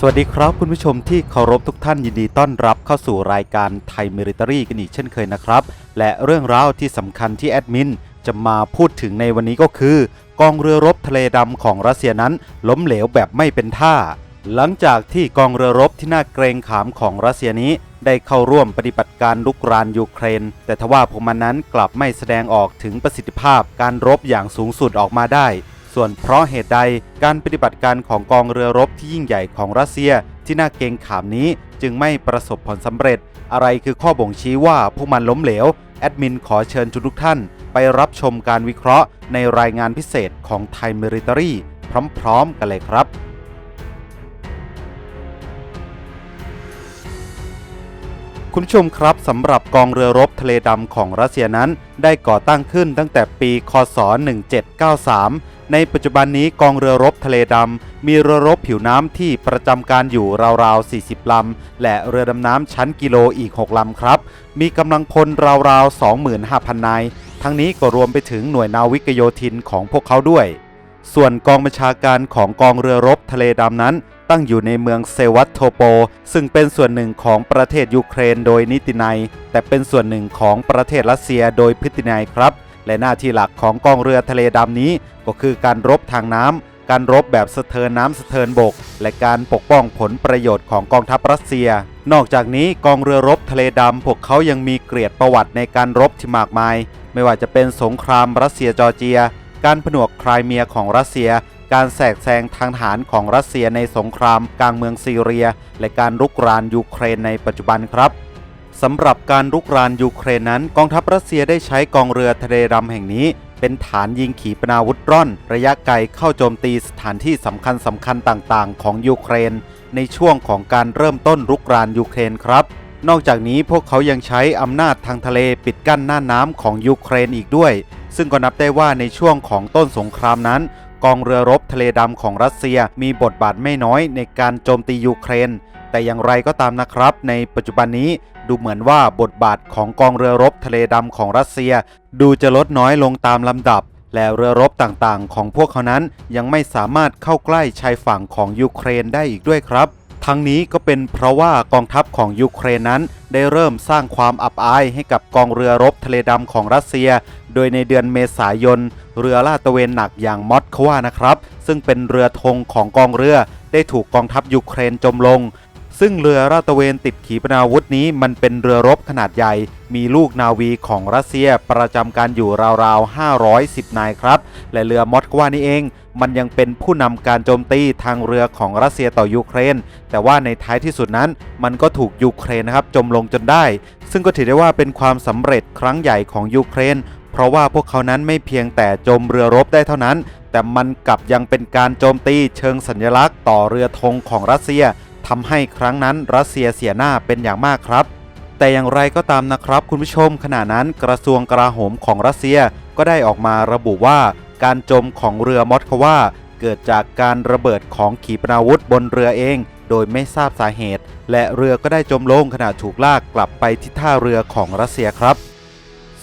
สวัสดีครับคุณผู้ชมที่เคารพทุกท่านยินดีต้อนรับเข้าสู่รายการไทยมิลิตรีกันอีกเช่นเคยนะครับ และเรื่องราวที่สำคัญที่แอดมินจะมาพูดถึงในวันนี้ก็คือ กองเรือรบทะเลดำของรัสเซียนั้น ล้มเหลวแบบไม่เป็นท่า หลังจากที่กองเรือรบที่น่าเกรงขามของรัสเซียนี้ ได้เข้าร่วมปฏิบัติการลุกรานยูเครน แต่ทว่าพวกมันนั้นกลับไม่แสดงออกถึงประสิทธิภาพการรบอย่างสูงสุดออกมาได้ ส่วนเพราะเหตุใดการปฏิบัติการของกองเรือรบที่ยิ่งใหญ่ของรัสเซียที่น่าเกรงขามนี้จึงไม่ประสบผลสำเร็จ อะไรคือข้อบ่งชี้ว่าพวกมันล้มเหลว แอดมินขอเชิญทุกท่าน ไปรับชมการวิเคราะห์ในรายงานพิเศษของไทยมิลิตรีพร้อมๆกันเลยครับคุณผู้ชมครับสำหรับกองเรือรบทะเลดำของรัสเซียนั้น ได้ก่อตั้งขึ้นตั้งแต่ปี คศ 1793 ในปัจจุบันนี้กองเรือรบทะเลดำ มีเรือรบผิวน้ำที่ประจำการอยู่ราวๆ 40 ลำ และเรือดำน้ำชั้นกิโลอีก 6 ลำครับ มีกำลังพลราวๆ 25,000 นาย ทั้งนี้ก็รวมไปถึงหน่วยนาวิกโยธินของพวกเขาด้วย ส่วนกองบัญชาการของกองเรือรบทะเลดำนั้น ตั้งอยู่ในเมืองเซวัตโทโป ซึ่งเป็นส่วนหนึ่งของประเทศยูเครนโดยนิตินัย แต่เป็นส่วนหนึ่งของประเทศรัสเซียโดยพฤตินัยครับ และหน้าที่หลักของกองเรือทะเลดำนี้ ก็คือการรบทางน้ำการรบแบบสะเทินน้ำสะเทินบก และการปกป้องผลประโยชน์ของกองทัพรัสเซีย นอกจากนี้กองเรือรบทะเลดำพวกเขายังมีเกรียรติประวัติในการรบที่มากมาย ไม่ว่าจะเป็นสงครามรัสเซียจอร์เจีย การผนวกครายเมียของรัสเซียการแทรกแซงทางทหารของรัสเซียในสงครามกลางเมืองซีเรีย และการรุกรานยูเครนในปัจจุบันครับ สำหรับการรุกรานยูเครนนั้น กองทัพรัสเซียได้ใช้กองเรือทะเลดำแห่งนี้ เป็นฐานยิงขีปนาวุธร่อน ระยะไกลเข้าโจมตีสถานที่สำคัญสำคัญต่างๆ ของยูเครน ในช่วงของการเริ่มต้นรุกรานยูเครนครับ นอกจากนี้พวกเขายังใช้อำนาจทางทะเลปิดกั้นหน้าน้ำของยูเครนอีกด้วย ซึ่งก็นับได้ว่าในช่วงของต้นสงครามนั้น กองเรือรบทะเลดำของรัสเซียมีบทบาทไม่น้อยในการโจมตียูเครน แต่อย่างไรก็ตามนะครับ ในปัจจุบันนี้ดูเหมือนว่าบทบาทของกองเรือรบทะเลดำของรัสเซีย ดูจะลดน้อยลงตามลำดับ และเรือรบต่างๆ ของพวกเขานั้นยังไม่สามารถเข้าใกล้ชายฝั่งของยูเครนได้อีกด้วยครับ ทั้งนี้ก็เป็นเพราะว่ากองทัพของยูเครนนั้น ได้เริ่มสร้างความอับอายให้กับกองเรือรบทะเลดำของรัสเซีย โดยในเดือนเมษายน เรือลาดตระเวนหนักอย่างมอสควานะครับ ซึ่งเป็นเรือธงของกองเรือได้ถูกกองทัพยูเครนจมลง ซึ่งเรือลาตะเวนติดขีปนาวุธนี้มันเป็นเรือรบขนาดใหญ่ มีลูกนาวีของรัสเซียประจำการอยู่ราวๆ 510 นายครับ และเรือมอสควานี่เอง มันยังเป็นผู้นำการโจมตีทางเรือของรัสเซียต่อยูเครน แต่ว่าในท้ายที่สุดนั้น มันก็ถูกยูเครนนะครับจมลงจนได้ ซึ่งก็ถือได้ว่าเป็นความสำเร็จครั้งใหญ่ของยูเครน เพราะว่าพวกเขานั้นไม่เพียงแต่จมเรือรบได้เท่านั้น แต่มันกลับยังเป็นการโจมตีเชิงสัญลักษณ์ต่อเรือธงของรัสเซีย ทำให้ครั้งนั้นรัสเซียเสียหน้าเป็นอย่างมากครับ แต่อย่างไรก็ตามนะครับ คุณผู้ชมขณะนั้นกระทรวงกลาโหมของรัสเซียก็ได้ออกมาระบุว่า การจมของเรือมอสควาเกิดจากการระเบิดของขีปนาวุธบนเรือเอง โดยไม่ทราบสาเหตุ และเรือก็ได้จมลงขณะถูกลากกลับไปที่ท่าเรือของรัสเซียครับ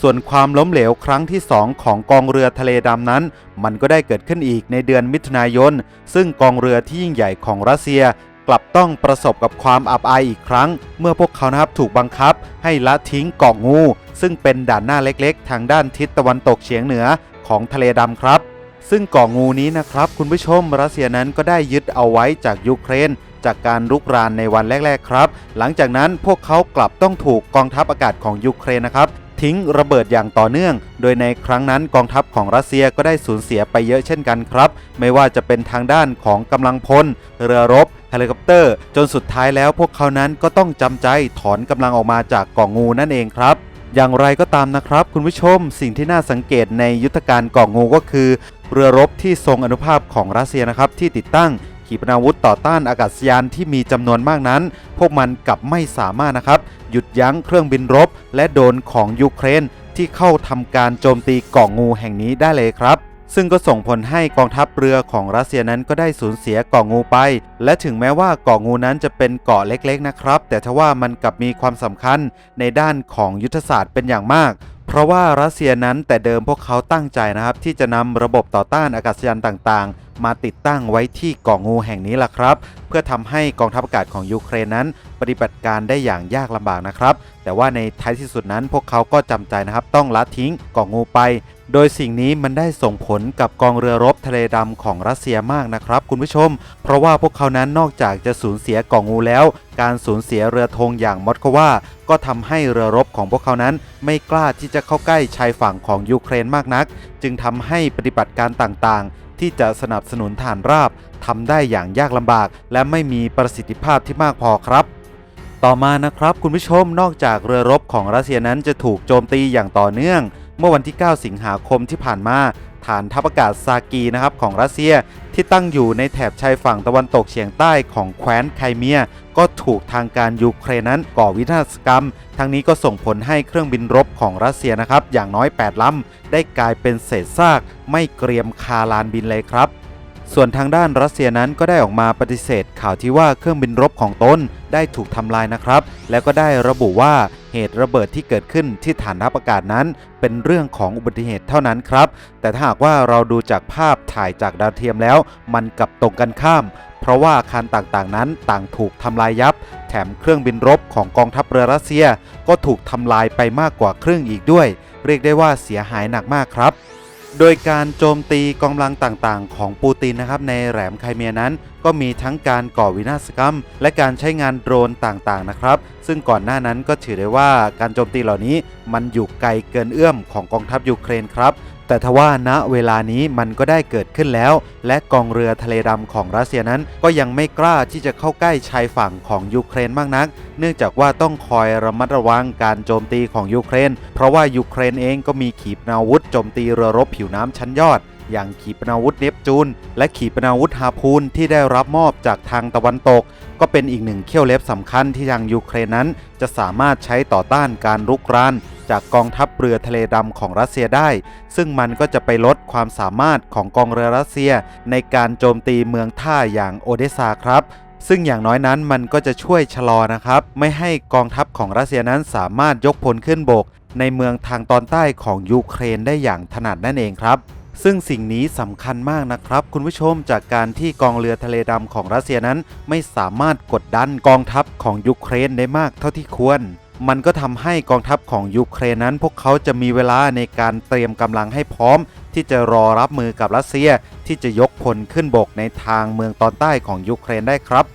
ส่วนความล้มเหลวครั้งที่ 2 ของกองเรือทะเลดำนั้น มันก็ได้เกิดขึ้นอีกในเดือนมิถุนายน ซึ่งกองเรือที่ยิ่งใหญ่ของรัสเซีย กลับต้องประสบกับความอับอายอีกครั้ง เมื่อพวกเขานะครับถูกบังคับ ให้ละทิ้งเกาะงู ซึ่งเป็นด่านหน้าเล็กๆ ทางด้านทิศตะวันตกเฉียงเหนือของทะเลดำครับ ซึ่งเกาะงูนี้นะครับ คุณผู้ชมรัสเซียนั้นก็ได้ยึดเอาไว้จากยูเครน จากการรุกรานในวันแรก ๆ ครับ หลังจากนั้นพวกเขากลับต้องถูกกองทัพอากาศของยูเครนนะครับ ทิ้งระเบิดอย่างต่อเนื่อง โดยในครั้งนั้นกองทัพของรัสเซียก็ได้สูญเสียไปเยอะเช่นกันครับ ไม่ว่าจะเป็นทางด้านของกำลังพล เรือรบเฮลิคอปเตอร์ จนสุดท้ายแล้วพวกเขานั้นก็ต้องจำใจถอนกำลังออกมาจากกาะงูนั่นเองครับอย่างไรก็ตามนะครับ คุณผู้ชมสิ่งที่น่าสังเกตในยุทธการกาะงูก็คือ เรือรบที่ทรงอนุภาพของรัสเซียนะครับที่ติดตั้ง ขีปนาวุธต่อต้านอากาศยานที่มีจำนวนมากนั้น พวกมันกลับไม่สามารถนะครับ หยุดยั้งเครื่องบินรบ และโดนของยูเครนที่เข้าทำการโจมตีเกาะงูแห่งนี้ได้เลยครับ ซึ่งก็ส่งผลให้กองทัพเรือของรัสเซียนั้นก็ได้สูญเสียเกาะงูไป และถึงแม้ว่าเกาะงูนั้นจะเป็นเกาะเล็กๆนะครับ แต่ทว่ามันกลับมีความสำคัญในด้านของยุทธศาสตร์เป็นอย่างมากเพเพราะว่ารัสเซียนั้นแต่เดิมพวกเขาตั้งใจนะครับ ที่จะนำระบบต่อต้านอากาศยานต่างๆ มาติดตั้งไว้ที่เกาะงูแห่งนี้ล่ะครับ เพื่อทำให้กองทัพอากาศของยูเครนนั้น ปฏิบัติการได้อย่างยากลำบากนะครับ แต่ว่าในท้ายที่สุดนั้นพวกเขาก็จำใจนะครับ ต้องละทิ้งเกาะงูไป โดยสิ่งนี้มันได้ส่งผลกับกองเรือรบทะเลดำของรัสเซียมากนะครับ คุณผู้ชม เพราะว่าพวกเขานั้นนอกจากจะสูญเสียกาะงูแล้ว การสูญเสียเรือธงอย่างมอสโควาก็ทำให้เรือรบของพวกเขานั้น ไม่กล้าที่จะเข้าใกล้ชายฝั่งของยูเครนมากนัก จึงทำให้ปฏิบัติการต่างๆ ที่จะสนับสนุนฐานราบทำได้อย่างยากลำบาก และไม่มีประสิทธิภาพที่มากพอครับต่อมานะครับคุณผู้ชมนอกจากเรือรบของรัสเซียนั้นจะถูกโจมตีอย่างต่อเนื่อง เมื่อวันที่ 9 สิงหาคมที่ผ่านมาฐานทัพอากาศซากีนะครับของรัสเซียที่ตั้งอยู่ในแถบชายฝั่งตะวันตกเฉียงใต้ของแคว้นไครเมีย ก็ถูกทางการยูเครนนั้นก่อวินาศกรรม ทั้งนี้ก็ส่งผลให้เครื่องบินรบของรัสเซียนะครับอย่างน้อย 8 ลำ ได้กลายเป็นเศษซาก ไม่เกรียมคาลานบินเลยครับ ส่วนทางด้านรัสเซียนั้นก็ได้ออกมาปฏิเสธข่าวที่ว่าเครื่องบินรบของตนได้ถูกทำลายนะครับ แล้วก็ได้ระบุว่าเหตุระเบิดที่เกิดขึ้นที่ฐานทัพอากาศนั้น เป็นเรื่องของอุบัติเหตุเท่านั้นครับ แต่ถ้าหากว่าเราดูจากภาพถ่ายจากดาวเทียมแล้ว มันกลับตรงกันข้าม เพราะว่าอาคารต่างๆนั้นต่างถูกทำลายยับ แถมเครื่องบินรบของกองทัพเรือรัสเซีย ก็ถูกทำลายไปมากกว่าครึ่งอีกด้วย เรียกได้ว่าเสียหายหนักมากครับ โดยการโจมตีกองกำลังต่างๆ ของปูตินนะครับในแหลมไครเมียนั้น ก็มีทั้งการก่อวินาศกรรม และการใช้งานโดรนต่างๆนะครับ ซึ่งก่อนหน้านั้นก็ถือได้ว่าการโจมตีเหล่านี้มันอยู่ไกลเกินเอื้อมของกองทัพยูเครนครับ แต่ทว่าณเวลานี้มันก็ได้เกิดขึ้นแล้ว และกองเรือทะเลดำของรัสเซียนั้น ก็ยังไม่กล้าที่จะเข้าใกล้ชายฝั่งของยูเครนมากนัก เนื่องจากว่าต้องคอยระมัดระวังการโจมตีของยูเครน เพราะว่ายูเครนเองก็มีขีปนาวุธโจมตีเรือรบผิวน้ำชั้นยอด อย่างขีปนาวุธเนปจูน และขีปนาวุธฮาพูนที่ได้รับมอบจากทางตะวันตก ก็เป็นอีกหนึ่งเขี้ยวเล็บสำคัญที่ทางยูเครนนั้น จะสามารถใช้ต่อต้านการรุกรานจากกองทัพเรือทะเลดำของรัสเซียได้ ซึ่งมันก็จะไปลดความสามารถของกองเรือรัสเซีย ในการโจมตีเมืองท่าอย่างโอเดซาครับซึ่งอย่างน้อยนั้นมันก็จะช่วยชะลอนะครับ ไม่ให้กองทัพของรัสเซียนั้นสามารถยกพลขึ้นบก ในเมืองทางตอนใต้ของยูเครนได้อย่างถนัดนั่นเองครับ ซึ่งสิ่งนี้สำคัญมากนะครับ คุณผู้ชมจากการที่กองเรือทะเลดำของรัสเซียนั้น ไม่สามารถกดดันกองทัพของยูเครนได้มากเท่าที่ควร มันก็ทำให้กองทัพของยูเครนนั้น พวกเขาจะมีเวลาในการเตรียมกำลังให้พร้อม ที่จะรอรับมือกับรัสเซียที่จะยกพลขึ้นบกในทางเมืองตอนใต้ของยูเครนได้ครับ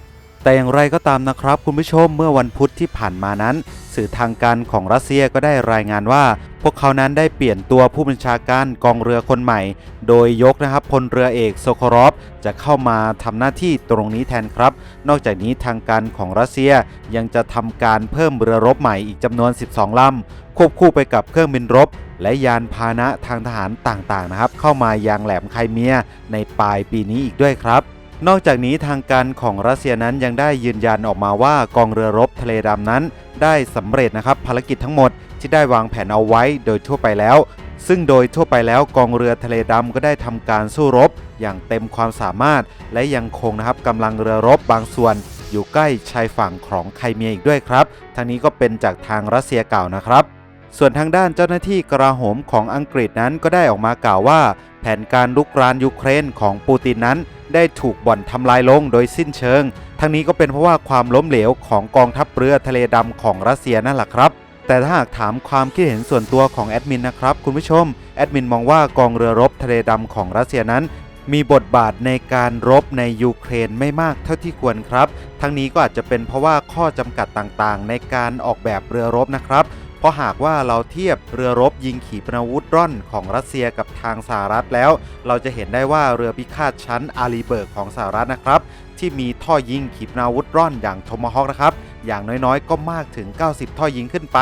แต่อย่างไรก็ตามนะครับคุณผู้ชมเมื่อวันพุธที่ผ่านมานั้น สื่อทางการของรัสเซียก็ได้รายงานว่า พวกเขานั้นได้เปลี่ยนตัวผู้บัญชาการกองเรือคนใหม่ โดยยกนะครับพลเรือเอกโซโครอฟจะเข้ามาทำหน้าที่ตรงนี้แทนครับ นอกจากนี้ทางการของรัสเซียยังจะทำการเพิ่มเรือรบใหม่อีกจำนวน 12ลำควบคู่ไปกับเครื่องบินรบ และยานพาหนะทางทหารต่างๆนะครับ เข้ามายังแหลมไคเมียในปลายปีนี้อีกด้วยครับ นอกจากนี้ทางการของรัสเซียนั้นยังได้ยืนยันออกมาว่ากองเรือรบทะเลดำนั้น ได้สำเร็จนะครับภารกิจทั้งหมดที่ได้วางแผนเอาไว้โดยทั่วไปแล้ว ซึ่งโดยทั่วไปแล้วกองเรือทะเลดำก็ได้ทำการสู้รบ อย่างเต็มความสามารถ และยังคงนะครับกำลังเรือรบบางส่วน อยู่ใกล้ชายฝั่งของไครเมียอีกด้วยครับทางนี้ก็เป็นจากทางรัสเซียเก่านะครับส่วนทางด้านเจ้าหน้าที่กลาโหมของอังกฤษนั้นก็ได้ออกมากล่าวว่า แผนการลุกรานยูเครนของปูตินนั้น ได้ถูกบ่อนทำลายลงโดยสิ้นเชิง ทั้งนี้ก็เป็นเพราะว่าความล้มเหลวของกองทัพเรือทะเลดำของรัสเซียนั่นแหละครับแต่ถ้าหากถามความคิดเห็นส่วนตัวของแอดมินนะครับคุณผู้ชม แอดมินมองว่ากองเรือรบทะเลดำของรัสเซียนั้น มีบทบาทในการรบในยูเครนไม่มากเท่าที่ควรครับ ทั้งนี้ก็อาจจะเป็นเพราะว่าข้อจำกัดต่างๆ ในการออกแบบเรือรบนะครับ เพราะหากว่าเราเทียบเรือรบยิงขีปนาวุธร่อนของรัสเซียกับทางสหรัฐแล้ว เราจะเห็นได้ว่าเรือพิฆาตชั้นอารีเบิร์กของสหรัฐนะครับ ที่มีท่อยิงขีปนาวุธร่อนอย่างโทมาฮอคนะครับอย่างน้อยๆ ก็มากถึง 90 ท่อยิงขึ้นไป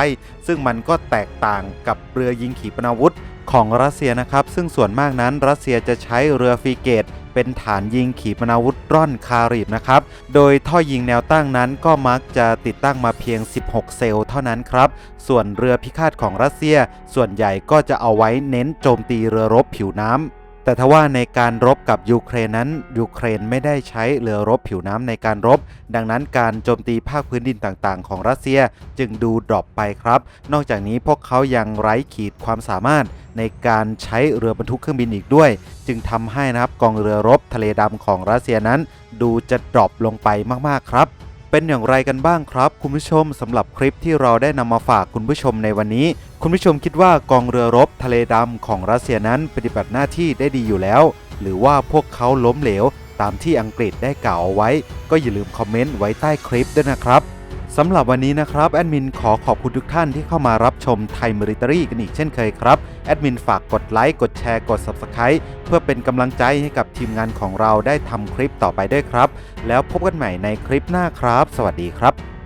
ซึ่งมันก็แตกต่างกับเรือยิงขีปนาวุธของรัสเซียนะครับ ซึ่งส่วนมากนั้นรัสเซียจะใช้เรือฟรีเกต เป็นฐานยิงขีปนาวุธร่อนคารีบนะครับ โดยท่อยิงแนวตั้งนั้นก็มักจะติดตั้งมาเพียง 16 เซลล์เท่านั้นครับ ส่วนเรือพิฆาตของรัสเซีย ส่วนใหญ่ก็จะเอาไว้เน้นโจมตีเรือรบผิวน้ำแต่ทว่าในการรบกับยูเครนนั้นยูเครนไม่ได้ใช้เรือรบผิวน้ำในการรบ ดังนั้นการโจมตีภาคพื้นดินต่างๆ ของรัสเซียจึงดูดรอปไปครับ นอกจากนี้พวกเขายังไร้ขีดความสามารถ ในการใช้เรือบรรทุกเครื่องบินอีกด้วย จึงทำให้นะครับกองเรือรบทะเลดำของรัสเซียนั้น ดูจะดรอปลงไปมากๆครับเป็นอย่างไรกันบ้างครับคุณผู้ชมสำหรับคลิปที่เราได้นำมาฝากคุณผู้ชมในวันนี้ คุณผู้ชมคิดว่ากองเรือรบทะเลดำของรัสเซียนั้นปฏิบัติหน้าที่ได้ดีอยู่แล้ว หรือว่าพวกเขาล้มเหลว ตามที่อังกฤษได้กล่าวเอาไว้ ก็อย่าลืมคอมเมนต์ไว้ใต้คลิปด้วยนะครับ สำหรับวันนี้นะครับแอดมินขอขอบคุณทุกท่านที่เข้ามารับชมไทยมิลิตรีกันอีกเช่นเคยครับแอดมินฝากกดไลค์กดแชร์กด Subscribe เพื่อเป็นกำลังใจให้กับทีมงานของเราได้ทำคลิปต่อไปด้วยครับ แล้วพบกันใหม่ในคลิปหน้าครับ สวัสดีครับ